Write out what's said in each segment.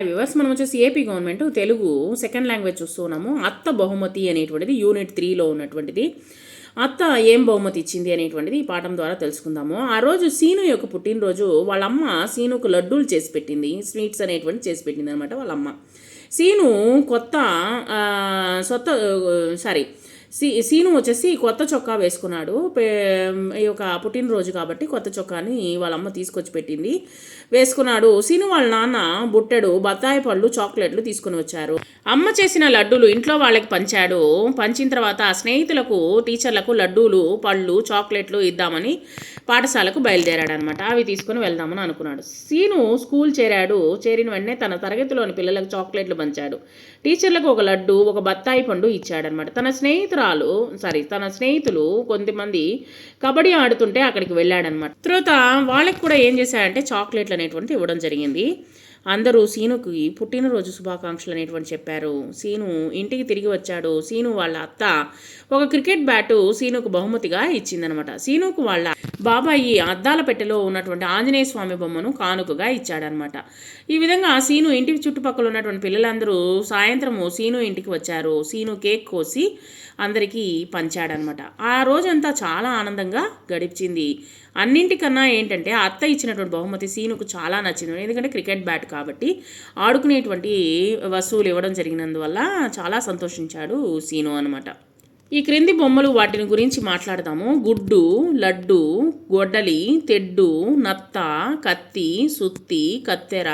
Viewers మనం వచ్చేసి AP government Telugu second language చూస్తున్నాము. అత్త బహుమతి అనేటువంటిది యూనిట్ త్రీలో ఉన్నటువంటిది. అత్త ఏం బహుమతి ఇచ్చింది అనేటువంటిది ఈ పాఠం ద్వారా తెలుసుకుందాము. ఆ రోజు సీను యొక్క పుట్టినరోజు వాళ్ళ అమ్మ సీనుకు లడ్డూలు చేసి పెట్టింది స్వీట్స్ అనేటువంటి చేసి పెట్టింది అనమాట వాళ్ళ అమ్మ సీను కొత్త సొత్త సారీ సీ సీను వచ్చేసి కొత్త చొక్కా వేసుకున్నాడు. ఈ యొక్క పుట్టినరోజు కాబట్టి కొత్త చొక్కాని వాళ్ళ అమ్మ తీసుకొచ్చి పెట్టింది. వేసుకున్నాడు. సీను వాళ్ళ నాన్న బుట్టెడు బత్తాయి పళ్ళు చాక్లెట్లు తీసుకుని వచ్చారు. అమ్మ చేసిన లడ్డూలు ఇంట్లో వాళ్ళకి పంచాడు. పంచిన తర్వాత స్నేహితులకు టీచర్లకు లడ్డూలు పళ్ళు చాక్లెట్లు ఇద్దామని పాఠశాలకు బయలుదేరాడు అనమాట అవి తీసుకుని వెళ్దామని అనుకున్నాడు. సీను స్కూల్ చేరాడు. చేరిన వెంటనే తన తరగతిలోని పిల్లలకు చాక్లెట్లు పంచాడు. టీచర్లకు ఒక లడ్డు ఒక బత్తాయి పండు ఇచ్చాడనమాట. తన స్నేహితురాలు సారీ తన స్నేహితులు కొంతమంది కబడ్డీ ఆడుతుంటే అక్కడికి వెళ్ళాడనమాట. తర్వాత వాళ్ళకి కూడా ఏం చేశాడంటే చాక్లెట్లు అనేటువంటి ఇవ్వడం జరిగింది. అందరూ సీనుకి పుట్టినరోజు శుభాకాంక్షలు అనేటువంటి చెప్పారు. సీను ఇంటికి తిరిగి వచ్చాడు. సీను వాళ్ళ అత్త ఒక క్రికెట్ బ్యాటు సీనుకు బహుమతిగా ఇచ్చిందనమాట. సీనుకు వాళ్ళ బాబాయి అద్దాల పెట్టెలో ఉన్నటువంటి ఆంజనేయ స్వామి బొమ్మను కానుకగా ఇచ్చాడనమాట ఈ విధంగా సీను ఇంటికి చుట్టుపక్కల ఉన్నటువంటి పిల్లలందరూ సాయంత్రము సీను ఇంటికి వచ్చారు. సీను కేక్ కోసి అందరికీ పంచాడనమాట ఆ రోజంతా చాలా ఆనందంగా గడిచింది. అన్నింటికన్నా ఏంటంటే అత్త ఇచ్చినటువంటి బహుమతి సీనుకు చాలా నచ్చింది. ఎందుకంటే క్రికెట్ బ్యాట్ కాబట్టి ఆడుకునేటువంటి వస్తువులు ఇవ్వడం జరిగినందువల్ల చాలా సంతోషించాడు సీను అనమాట ఈ క్రింది బొమ్మలు వాటిని గురించి మాట్లాడదాము. గుడ్డు లడ్డు గొడ్డలి తెడ్డు నత్త కత్తి సుత్తి కత్తెర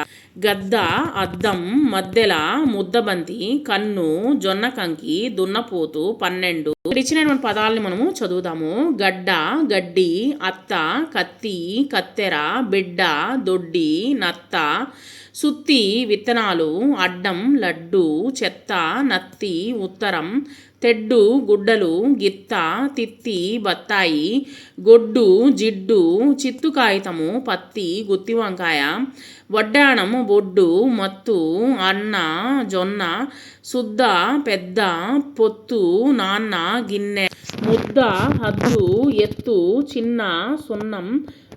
గద్ద అద్దం మద్దెల ముద్దబంతి కన్ను జొన్న కంకి దున్నపోతు పన్నెండు. ఇచ్చినటువంటి పదాలని మనము చదువుదాము. గడ్డ గడ్డి అత్త కత్తి కత్తెర బిడ్డ దొడ్డి నత్త సుత్తి విత్తనాలు అడ్డం లడ్డు చెత్త నత్తి ఉత్తరం తెడ్డు గుడ్డలు గిత్త తిత్తి బత్తాయి గొడ్డు జిడ్డు చిత్తు కాగితము పత్తి గుత్తి వంకాయ వడ్డాణం బొడ్డు మత్తు అన్న జొన్న శుద్ధ పెద్ద పొత్తు నాన్న గిన్నె. ముద్ద హద్దు ఎత్తు చిన్న సున్నం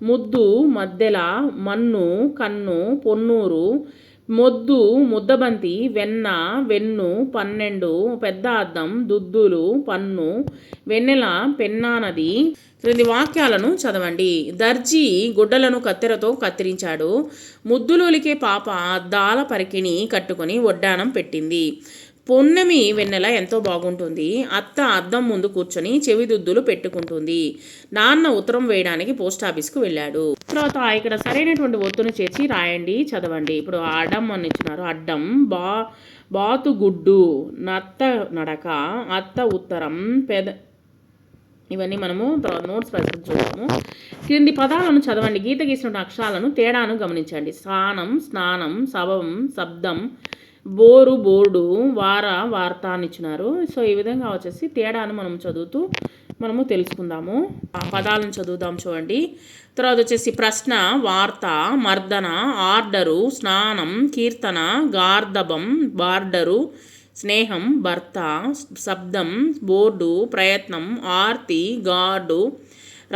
ముద్దు మద్దెల మన్ను కన్ను పొన్నూరు మొద్దు ముద్దబంతి వెన్న వెన్ను పన్నెండు పెద్ద అద్దం దుద్దులు పన్ను వెన్నెల పెన్నానది క్రింది వాక్యాలను చదవండి. దర్జీ గుడ్డలను కత్తెరతో కత్తిరించాడు. ముద్దులోలికే పాప అద్దాల పరికిణి కట్టుకొని వడ్డానం పెట్టింది. పొన్నమి వెన్నెల ఎంతో బాగుంటుంది. అత్త అద్దం ముందు కూర్చొని చెవిదుద్దులు పెట్టుకుంటుంది. నాన్న ఉత్తరం వేయడానికి పోస్ట్ ఆఫీస్కు వెళ్ళాడు. తర్వాత ఇక్కడ సరైనటువంటి ఒత్తును చేర్చి రాయండి చదవండి. ఇప్పుడు అడ్డం అని ఇచ్చినారు. అడ్డం బా బాతుగుడ్డు నత్త నడక అత్త ఉత్తరం పెద ఇవన్నీ మనము నోట్స్ ప్రజలు చూద్దాము క్రింది పదాలను చదవండి. గీత గీసిన అక్షరాలను తేడాను గమనించండి. స్నానం స్నానం శవం శబ్దం బోరు బోర్డు వార వార్త అని ఇచ్చినారు. సో ఈ విధంగా వచ్చేసి తేడాను మనం చదువుతూ మనము తెలుసుకుందాము. ఆ పదాలను చదువుదాం చూడండి. తర్వాత వచ్చేసి ప్రశ్న వార్త మర్దన ఆర్డరు స్నానం కీర్తన గార్ధబం బార్డరు స్నేహం భర్త శబ్దం బోర్డు ప్రయత్నం ఆర్తి గార్డు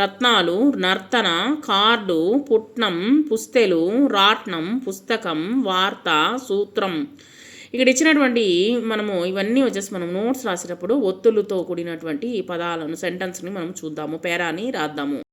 రత్నాలు నర్తన కార్డు పుట్నం పుస్తెలు రాట్నం పుస్తకం వార్త సూత్రం. ఇక్కడ ఇచ్చినటువంటి మనము ఇవన్నీ వచ్చేసి మనం నోట్స్ రాసేటప్పుడు ఒత్తులతో కూడినటువంటి పదాలను సెంటెన్స్ని మనం చూద్దాము పేరాని రాద్దాము.